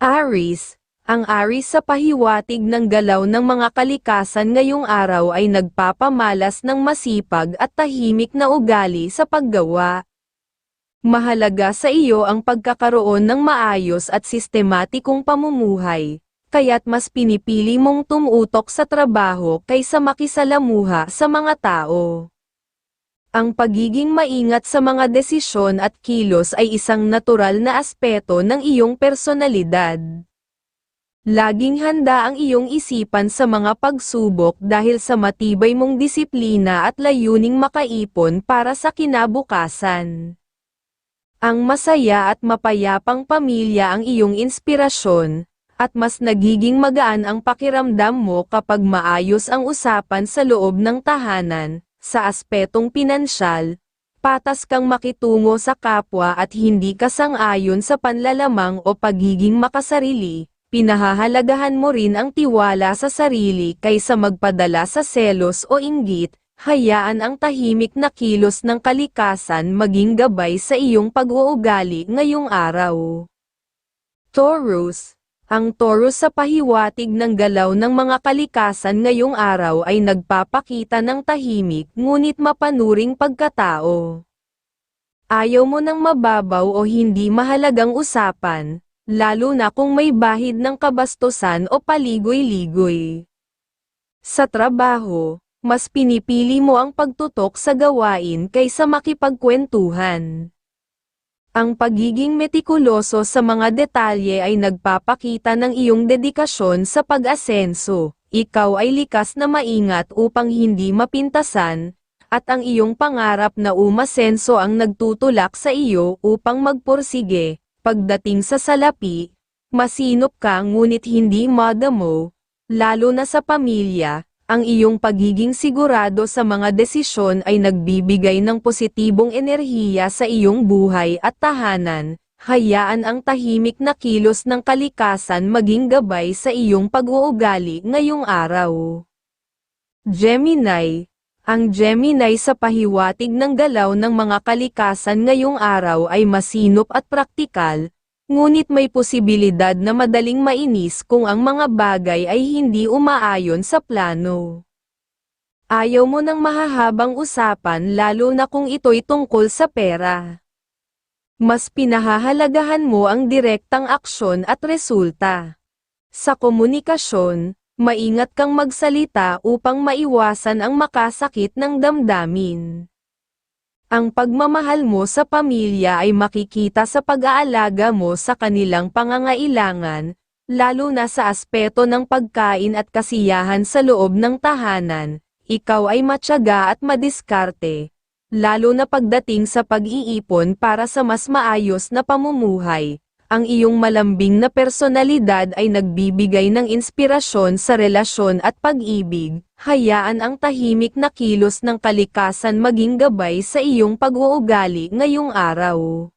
Aris, ang Aris sa pahiwatig ng galaw ng mga kalikasan ngayong araw ay nagpapamalas ng masipag at tahimik na ugali sa paggawa. Mahalaga sa iyo ang pagkakaroon ng maayos at sistematikong pamumuhay, kaya't mas pinipili mong tumutok sa trabaho kaysa makisalamuha sa mga tao. Ang pagiging maingat sa mga desisyon at kilos ay isang natural na aspeto ng iyong personalidad. Laging handa ang iyong isipan sa mga pagsubok dahil sa matibay mong disiplina at layuning makaipon para sa kinabukasan. Ang masaya at mapayapang pamilya ang iyong inspirasyon, at mas nagiging magaan ang pakiramdam mo kapag maayos ang usapan sa loob ng tahanan, sa aspetong pinansyal, patas kang makitungo sa kapwa at hindi ka sang-ayon sa panlalamang o pagiging makasarili, pinahahalagahan mo rin ang tiwala sa sarili kaysa magpadala sa selos o inggit, hayaan ang tahimik na kilos ng kalikasan maging gabay sa iyong pag-uugali ngayong araw. Taurus ang Taurus sa pahiwatig ng galaw ng mga kalikasan ngayong araw ay nagpapakita ng tahimik ngunit mapanuring pagkatao. Ayaw mo ng mababaw o hindi mahalagang usapan, lalo na kung may bahid ng kabastusan o paligoy-ligoy. Sa trabaho, mas pinipili mo ang pagtutok sa gawain kaysa makipagkwentuhan. Ang pagiging metikuloso sa mga detalye ay nagpapakita ng iyong dedikasyon sa pag-asenso. Ikaw ay likas na maingat upang hindi mapintasan, at ang iyong pangarap na umasenso ang nagtutulak sa iyo upang magpursige. Pagdating sa salapi, masinop ka ngunit hindi madamo, lalo na sa pamilya, ang iyong pagiging sigurado sa mga desisyon ay nagbibigay ng positibong enerhiya sa iyong buhay at tahanan, hayaan ang tahimik na kilos ng kalikasan maging gabay sa iyong pag-uugali ngayong araw. Gemini Ang Gemini sa pahiwatig ng galaw ng mga kalikasan ngayong araw ay masinop at praktikal, Ngunit may posibilidad na madaling mainis kung ang mga bagay ay hindi umaayon sa plano. Ayaw mo ng mahahabang usapan lalo na kung ito'y tungkol sa pera. Mas pinahahalagahan mo ang direktang aksyon at resulta. Sa komunikasyon, maingat kang magsalita upang maiwasan ang makasakit ng damdamin. Ang pagmamahal mo sa pamilya ay makikita sa pag-aalaga mo sa kanilang pangangailangan, lalo na sa aspeto ng pagkain at kasiyahan sa loob ng tahanan, ikaw ay matyaga at madiskarte, lalo na pagdating sa pag-iipon para sa mas maayos na pamumuhay. Ang iyong malambing na personalidad ay nagbibigay ng inspirasyon sa relasyon at pag-ibig, hayaan ang tahimik na kilos ng kalikasan maging gabay sa iyong pag-uugali ngayong araw.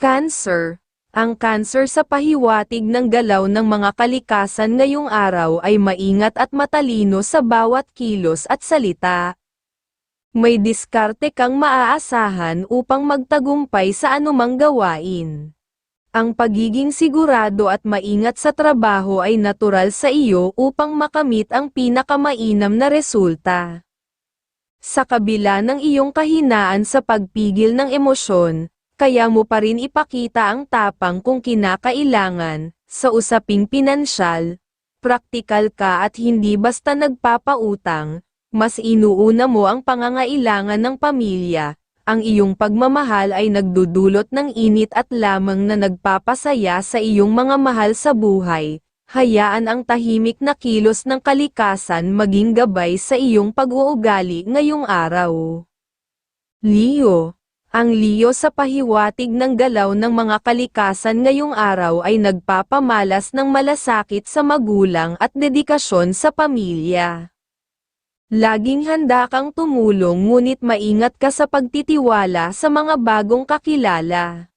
Cancer Ang cancer sa pahiwatig ng galaw ng mga kalikasan ngayong araw ay maingat at matalino sa bawat kilos at salita. May diskarte kang maaasahan upang magtagumpay sa anumang gawain. Ang pagiging sigurado at maingat sa trabaho ay natural sa iyo upang makamit ang pinakamainam na resulta. Sa kabila ng iyong kahinaan sa pagpigil ng emosyon, kaya mo pa rin ipakita ang tapang kung kinakailangan, sa usaping pinansyal, praktikal ka at hindi basta nagpapautang, mas inuuna mo ang pangangailangan ng pamilya, ang iyong pagmamahal ay nagdudulot ng init at lamang na nagpapasaya sa iyong mga mahal sa buhay. Hayaan ang tahimik na kilos ng kalikasan maging gabay sa iyong pag-uugali ngayong araw. Leo Ang Leo sa pahiwatig ng galaw ng mga kalikasan ngayong araw ay nagpapamalas ng malasakit sa magulang at dedikasyon sa pamilya. Laging handa kang tumulong ngunit maingat ka sa pagtitiwala sa mga bagong kakilala.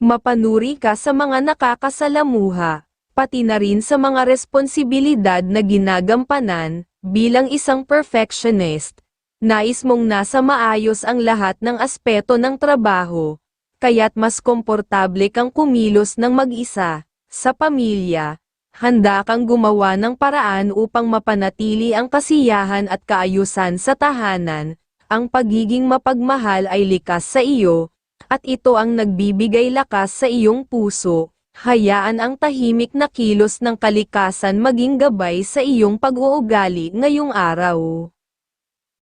Mapanuri ka sa mga nakakasalamuha, pati na rin sa mga responsibilidad na ginagampanan, bilang isang perfectionist. Nais mong nasa maayos ang lahat ng aspeto ng trabaho, kaya't mas komportable kang kumilos ng mag-isa, Sa pamilya, handa kang gumawa ng paraan upang mapanatili ang kasiyahan at kaayusan sa tahanan, ang pagiging mapagmahal ay likas sa iyo, at ito ang nagbibigay lakas sa iyong puso, hayaan ang tahimik na kilos ng kalikasan maging gabay sa iyong pag-uugali ngayong araw.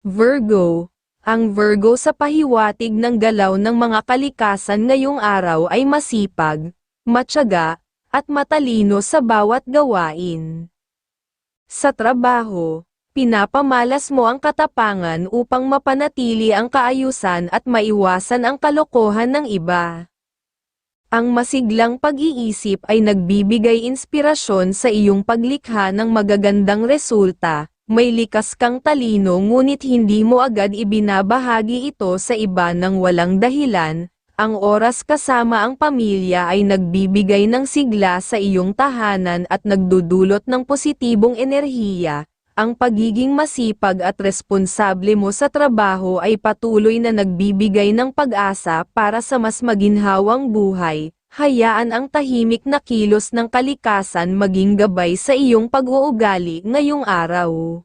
Virgo. Ang Virgo sa pahiwatig ng galaw ng mga kalikasan ngayong araw ay masipag, matyaga, at matalino sa bawat gawain. Sa trabaho, pinapamalas mo ang katapangan upang mapanatili ang kaayusan at maiwasan ang kalokohan ng iba. Ang masiglang pag-iisip ay nagbibigay inspirasyon sa iyong paglikha ng magagandang resulta, may likas kang talino ngunit hindi mo agad ibinabahagi ito sa iba ng walang dahilan, ang oras kasama ang pamilya ay nagbibigay ng sigla sa iyong tahanan at nagdudulot ng positibong enerhiya, ang pagiging masipag at responsable mo sa trabaho ay patuloy na nagbibigay ng pag-asa para sa mas maginhawang buhay. Hayaan ang tahimik na kilos ng kalikasan maging gabay sa iyong pag-uugali ngayong araw.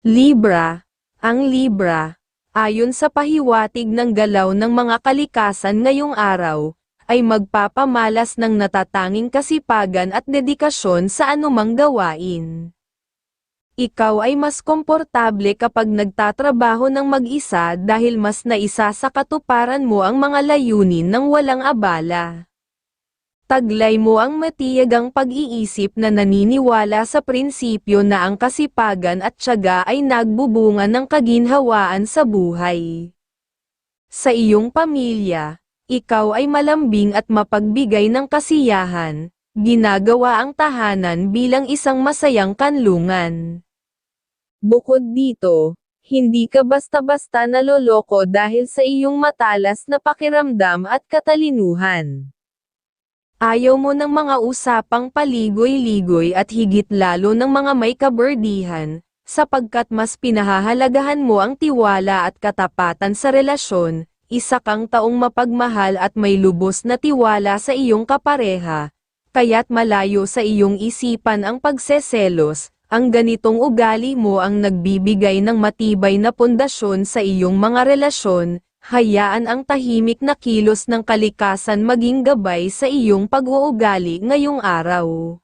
Libra Ang Libra, ayon sa pahiwatig ng galaw ng mga kalikasan ngayong araw, ay magpapamalas ng natatanging kasipagan at dedikasyon sa anumang gawain. Ikaw ay mas komportable kapag nagtatrabaho ng mag-isa dahil mas naisa sa katuparan mo ang mga layunin ng walang abala. Taglay mo ang matiyagang pag-iisip na naniniwala sa prinsipyo na ang kasipagan at tiyaga ay nagbubunga ng kaginhawaan sa buhay. Sa iyong pamilya, ikaw ay malambing at mapagbigay ng kasiyahan, ginagawa ang tahanan bilang isang masayang kanlungan. Bukod dito, hindi ka basta-basta naloloko dahil sa iyong matalas na pakiramdam at katalinuhan. Ayaw mo ng mga usapang paligoy-ligoy at higit lalo ng mga may kaberdihan, sapagkat mas pinahahalagahan mo ang tiwala at katapatan sa relasyon, isa kang taong mapagmahal at may lubos na tiwala sa iyong kapareha, kaya't malayo sa iyong isipan ang pagseselos, ang ganitong ugali mo ang nagbibigay ng matibay na pundasyon sa iyong mga relasyon, hayaan ang tahimik na kilos ng kalikasan maging gabay sa iyong pag-uugali ngayong araw.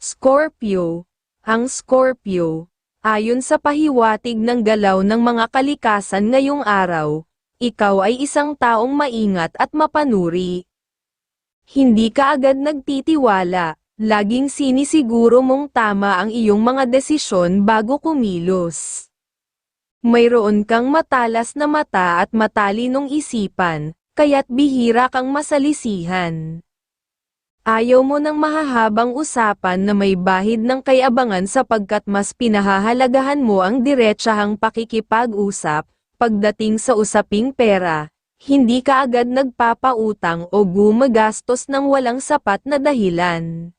Scorpio Ang Scorpio, ayon sa pahiwatig ng galaw ng mga kalikasan ngayong araw, ikaw ay isang taong maingat at mapanuri. Hindi ka agad nagtitiwala, Laging sinisiguro mong tama ang iyong mga desisyon bago kumilos. Mayroon kang matalas na mata at matalinong isipan, kaya't bihira kang masalisihan. Ayaw mo ng mahahabang usapan na may bahid ng kayabangan sapagkat mas pinahahalagahan mo ang diretsahang pakikipag-usap, pagdating sa usaping pera, hindi ka agad nagpapautang o gumagastos ng walang sapat na dahilan.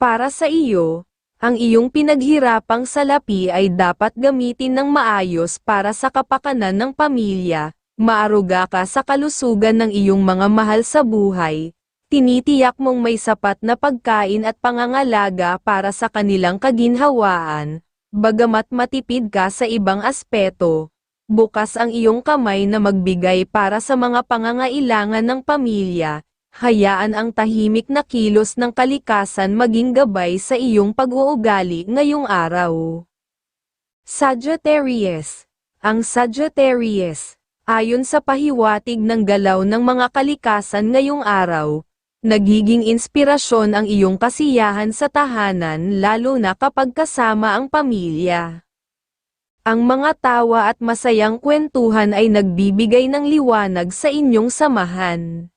Para sa iyo, ang iyong pinaghirapang salapi ay dapat gamitin ng maayos para sa kapakanan ng pamilya, maaruga ka sa kalusugan ng iyong mga mahal sa buhay, tinitiyak mong may sapat na pagkain at pangangalaga para sa kanilang kaginhawaan, bagamat matipid ka sa ibang aspeto, bukas ang iyong kamay na magbigay para sa mga pangangailangan ng pamilya, hayaan ang tahimik na kilos ng kalikasan maging gabay sa iyong pag-uugali ngayong araw. Sagittarius Ang Sagittarius, ayon sa pahiwatig ng galaw ng mga kalikasan ngayong araw, nagiging inspirasyon ang iyong kasiyahan sa tahanan lalo na kapag kasama ang pamilya. Ang mga tawa at masayang kwentuhan ay nagbibigay ng liwanag sa inyong samahan.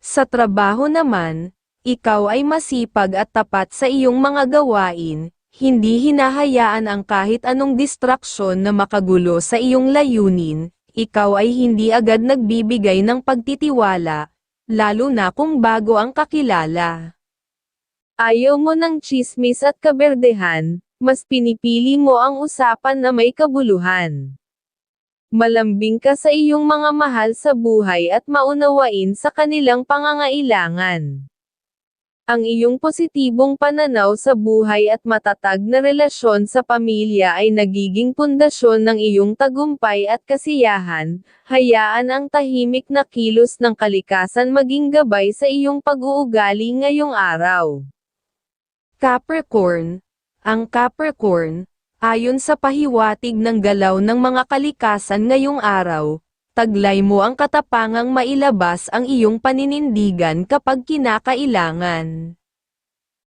Sa trabaho naman, ikaw ay masipag at tapat sa iyong mga gawain, hindi hinahayaan ang kahit anong distraksyon na makagulo sa iyong layunin, ikaw ay hindi agad nagbibigay ng pagtitiwala, lalo na kung bago ang kakilala. Ayaw mo ng chismis at kaberdehan, mas pinipili mo ang usapan na may kabuluhan. Malambing ka sa iyong mga mahal sa buhay at maunawain sa kanilang pangangailangan. Ang iyong positibong pananaw sa buhay at matatag na relasyon sa pamilya ay nagiging pundasyon ng iyong tagumpay at kasiyahan, hayaan ang tahimik na kilos ng kalikasan maging gabay sa iyong pag-uugali ngayong araw. Capricorn Ang Capricorn, ayon sa pahiwatig ng galaw ng mga kalikasan ngayong araw, taglay mo ang katapangang mailabas ang iyong paninindigan kapag kinakailangan.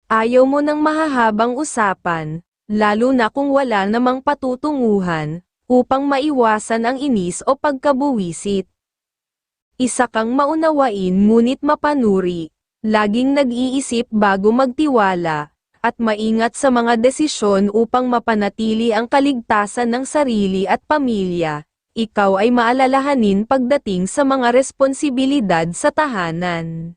Ayaw mo ng mahahabang usapan, lalo na kung wala namang patutunguhan, upang maiwasan ang inis o pagkabuwisit. Isa kang maunawain ngunit mapanuri, laging nag-iisip bago magtiwala, at maingat sa mga desisyon upang mapanatili ang kaligtasan ng sarili at pamilya ikaw ay maalalahanin pagdating sa mga responsibilidad sa tahanan.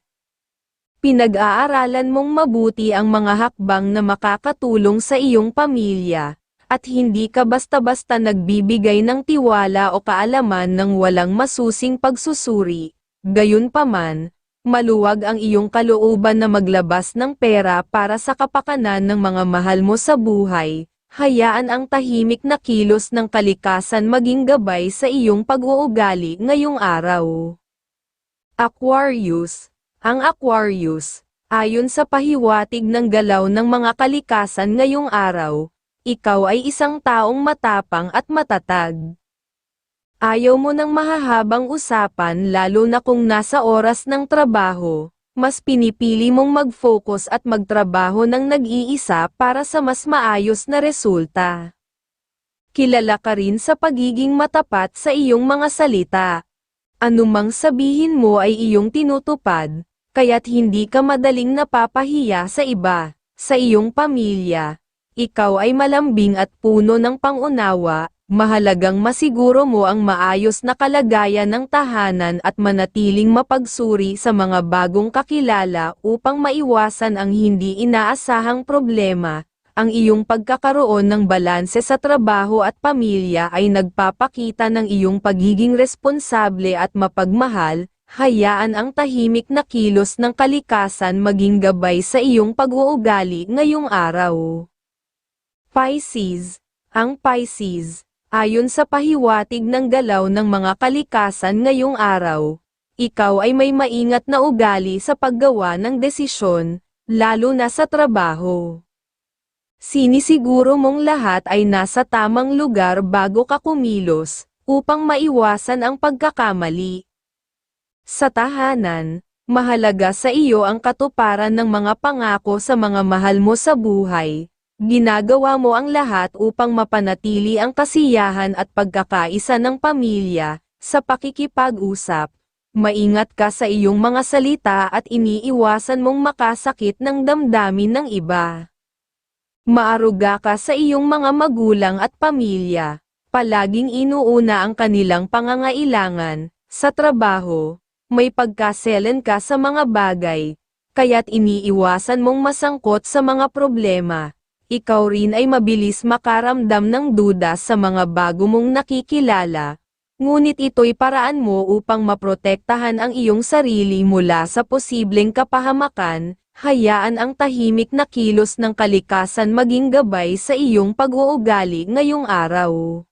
Pinag-aaralan mong mabuti ang mga hakbang na makakatulong sa iyong pamilya, at hindi ka basta-basta nagbibigay ng tiwala o kaalaman ng walang masusing pagsusuri. Gayunpaman, maluwag ang iyong kalooban na maglabas ng pera para sa kapakanan ng mga mahal mo sa buhay, hayaan ang tahimik na kilos ng kalikasan maging gabay sa iyong pag-uugali ngayong araw. Aquarius Ang Aquarius, ayon sa pahiwatig ng galaw ng mga kalikasan ngayong araw, ikaw ay isang taong matapang at matatag. Ayaw mo ng mahahabang usapan lalo na kung nasa oras ng trabaho, mas pinipili mong mag-focus at magtrabaho ng nag-iisa para sa mas maayos na resulta. Kilala ka rin sa pagiging matapat sa iyong mga salita. Anumang sabihin mo ay iyong tinutupad, kaya't hindi ka madaling napapahiya sa iba, sa iyong pamilya. Ikaw ay malambing at puno ng pangunawa, Mahalagang masiguro mo ang maayos na kalagayan ng tahanan at manatiling mapagsuri sa mga bagong kakilala upang maiwasan ang hindi inaasahang problema. Ang iyong pagkakaroon ng balanse sa trabaho at pamilya ay nagpapakita ng iyong pagiging responsable at mapagmahal, hayaan ang tahimik na kilos ng kalikasan maging gabay sa iyong pag-uugali ngayong araw. Pisces Ang Pisces Ayon sa pahiwatig ng galaw ng mga kalikasan ngayong araw, ikaw ay may maingat na ugali sa paggawa ng desisyon, lalo na sa trabaho. Sinisiguro mong lahat ay nasa tamang lugar bago ka kumilos, upang maiwasan ang pagkakamali. Sa tahanan, mahalaga sa iyo ang katuparan ng mga pangako sa mga mahal mo sa buhay, Ginagawa mo ang lahat upang mapanatili ang kasiyahan at pagkakaisa ng pamilya, sa pakikipag-usap. Maingat ka sa iyong mga salita at iniiwasan mong makasakit ng damdamin ng iba. Maaruga ka sa iyong mga magulang at pamilya. Palaging inuuna ang kanilang pangangailangan, sa trabaho, may pagkaselen ka sa mga bagay, kaya't iniiwasan mong masangkot sa mga problema ikaw rin ay mabilis makaramdam ng duda sa mga bago mong nakikilala, ngunit ito'y paraan mo upang maprotektahan ang iyong sarili mula sa posibleng kapahamakan, hayaan ang tahimik na kilos ng kalikasan maging gabay sa iyong pag-uugali ngayong araw.